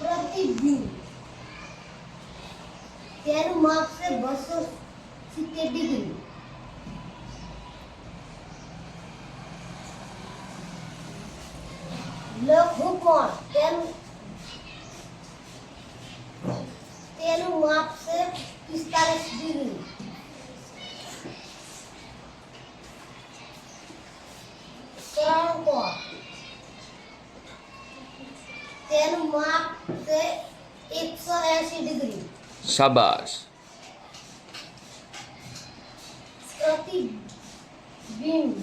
પ્રતિબિંબ. તેનું માપ છે બસો સિત્તેર ડિગ્રી. લઘુકોણ તેનું તેનું માપ છે પિસ્તાલીસ ડિગ્રી. ત્રણ કોણ? તેનું માપ છે એકસો એંશી ડિગ્રી. શાબાશ. પ્રતિબિંબ.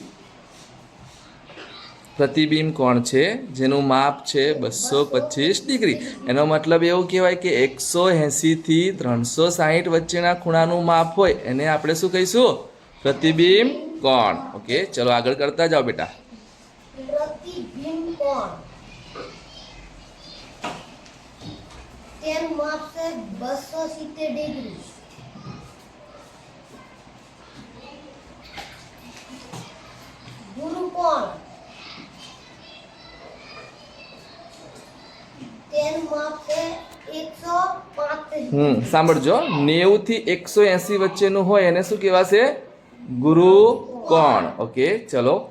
પ્રતિબિંબ કોણ છે? જેનું માપ છે બસો પચીસ ડિગ્રી. એનો મતલબ એવું કહેવાય કે એકસો એંસીથી ત્રણસો સાહીઠ વચ્ચેના ખૂણાનું માપ હોય. એને આપણે શું કહીશું? પ્રતિબિંબ કોણ? ઓકે ચલો આગળ કરતા જાઓ બેટા. પ્રતિબિંબ કોણ? તેનું માપ બસો સિત્તેર ડિગ્રી. ગુરુ કોણ? હમ, સાંભળજો. નેવુંથી એકસો એંશી વચ્ચેનું હોય એને શું કહેવાશે? ગુરુ કોણ? ઓકે, ચલો.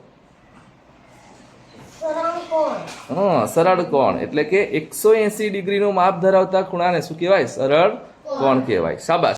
હા સરળ કોણ? એટલે કે એકસો એસી ડિગ્રીનું માપ ધરાવતા ખૂણાને શું કહેવાય? સરળ કોણ કહેવાય? શાબાશ.